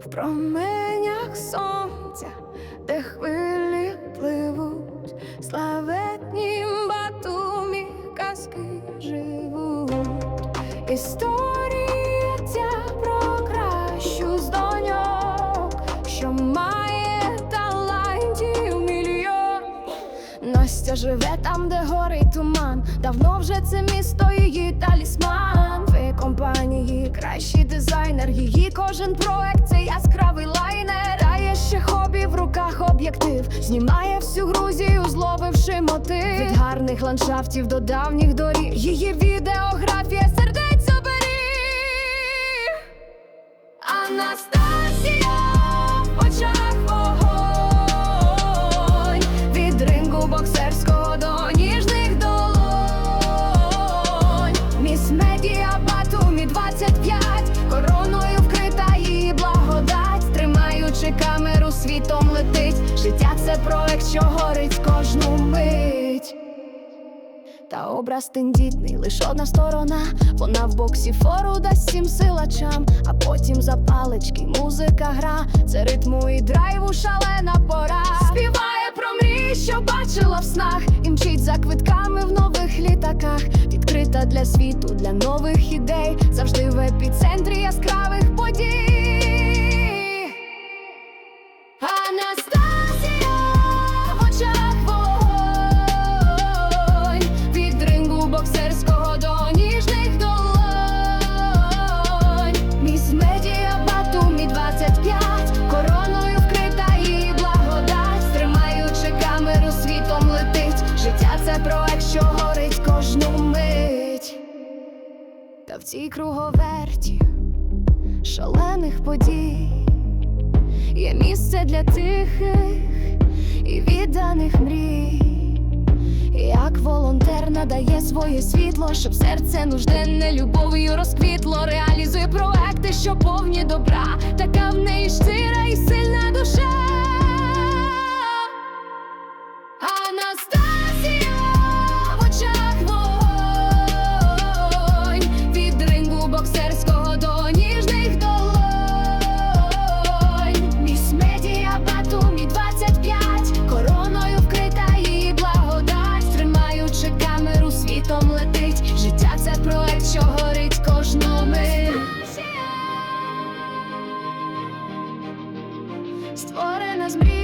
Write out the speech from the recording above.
в променях сонця, де хвилі пливуть, славетні батумі казки живуть. Історія ця про кращу з доньок, що має талантів мільйон. Настя живе там, де горить туман. Давно вже це місто її талісман. Компанії кращий дизайнер. Її кожен проект об'єктив. Знімає всю Грузію, зловивши мотив. Від гарних ландшафтів до давніх доріг. Її відеографія це проект, що горить кожну мить. Та образ тендітний, лиш одна сторона. Вона в боксі фору дасть всім силачам, а потім за палички музика гра. Це ритму і драйву шалена пора. Співає про мрії, що бачила в снах, і мчить за квитками в нових літаках. Відкрита для світу, для нових ідей, завжди в епіцентрі яскравих подій. Боксерського до ніжних долонь. Міс медіа Батумі 25 короною вкрита її благодать, тримаючи камеру, світом летить. Життя це проект, що горить кожну мить. Та в цій круговерті шалених подій. Є місце для тихих і відданих мрій. Як волонтер надає своє світло, щоб серце нужденне любов'ю розквітло, реалізує проекти, що повні добра, така в неї щира і сильна душа. Анастасія Створена з мрії, таланту ідей.